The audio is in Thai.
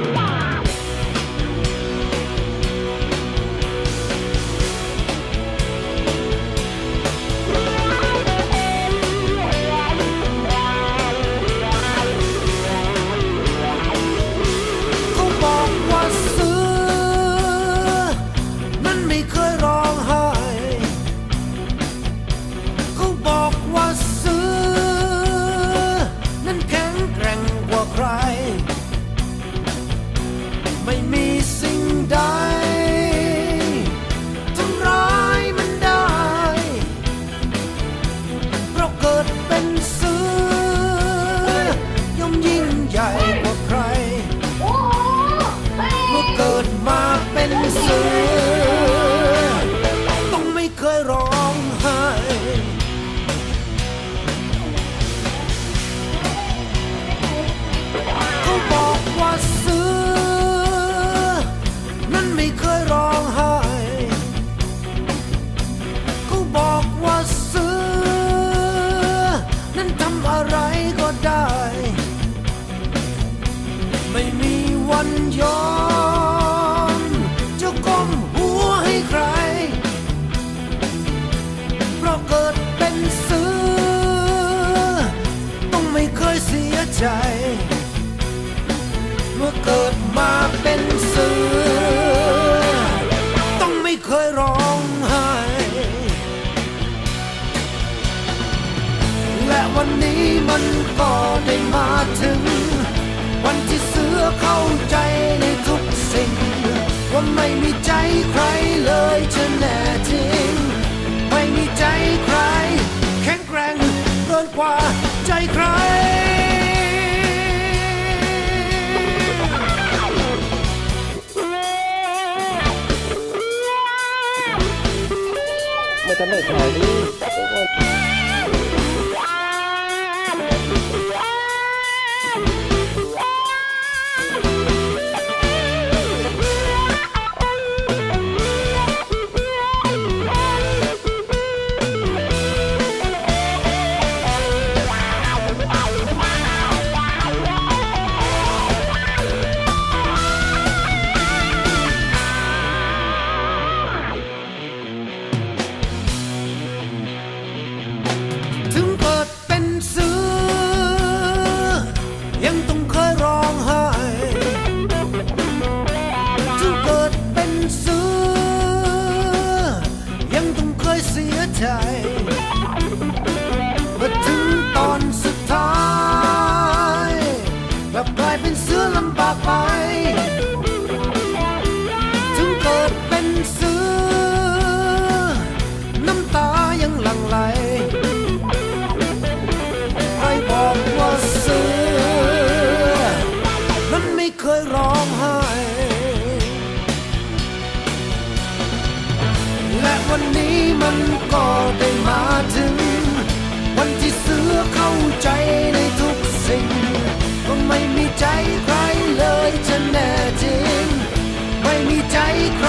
Bye. ว่าเกิดมาเป็นเสือ ต้องไม่เคยร้องไห้ และวันนี้มันก็ได้มาถึง วันที่เสือเข้าใจในทุกสิ่ง ว่าไม่มีใจใครเลยจะแน่จริง ไม่มีใจใคร แข็งแกร่งเกินกว่าใจใคร ฉัน里ันก็ได้มาถึง วันที่เสือเข้าใจในทุกสิ่งก็ไม่มีใจใครเลยจะแน่จริง ไม่มีใจใคร